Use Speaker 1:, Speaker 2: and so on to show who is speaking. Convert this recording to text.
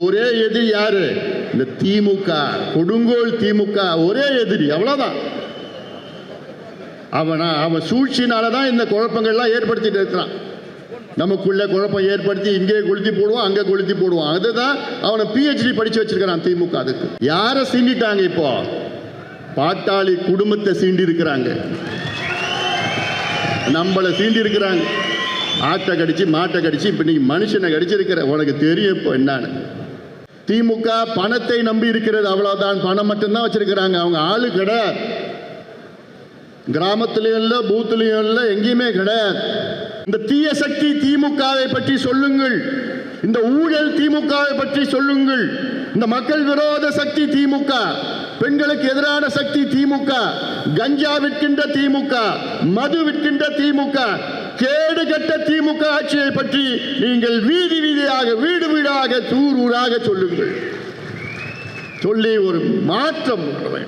Speaker 1: ஒரே எதிரி யாரு? இந்த திமுக கொடுங்கோல் திமுக ஒரே எதிரி அவ்வளவுதான். அவனா அவன் சூழ்ச்சினாலதான் இந்த குழப்பங்கள்லாம் ஏற்படுத்திட்டு இருக்கிறான். நமக்குள்ள குழப்பம் ஏற்படுத்தி இங்கே கொளுத்தி போடுவான் அங்கே கொளுத்தி போடுவான் அதுதான் அவனை பிஹெச்டி படிச்சு வச்சிருக்கிறான் திமுக அதுக்கு. யாரை சீண்டிட்டாங்க இப்போ? பாட்டாளி குடும்பத்தை சீண்டி இருக்கிறாங்க நம்மளை சீண்டி இருக்கிறாங்க ஆட்டை கடிச்சு மாட்டை கடிச்சு இப்போ நீ மனுஷனை கடிச்சிருக்கிற உனக்கு தெரியும் இப்போ என்னன்னு. திமுக பணத்தை நம்பி இருக்கிறது அவ்வளவுதான். பணம் மட்டும்தான் வச்சிருக்கிறாங்க. அவங்க ஆளு கிடையாது. கிராமத்திலையும் இல்லை பூத்துலையும் இல்லை எங்கேயுமே கிடையாது. இந்த தீய சக்தி திமுகவை பற்றி சொல்லுங்கள். இந்த ஊழல் திமுகவை பற்றி சொல்லுங்கள். இந்த மக்கள் விரோத சக்தி திமுக பெண்களுக்கு எதிரான சக்தி திமுக கஞ்சா விற்கின்ற திமுக மது விற்கின்ற திமுக கேடு கட்ட திமுக ஆட்சியை பற்றி நீங்கள் வீதி வீதியாக வீடு வீடாக தூர் ஊராக சொல்லுங்கள். சொல்லி ஒரு மாற்றம் வர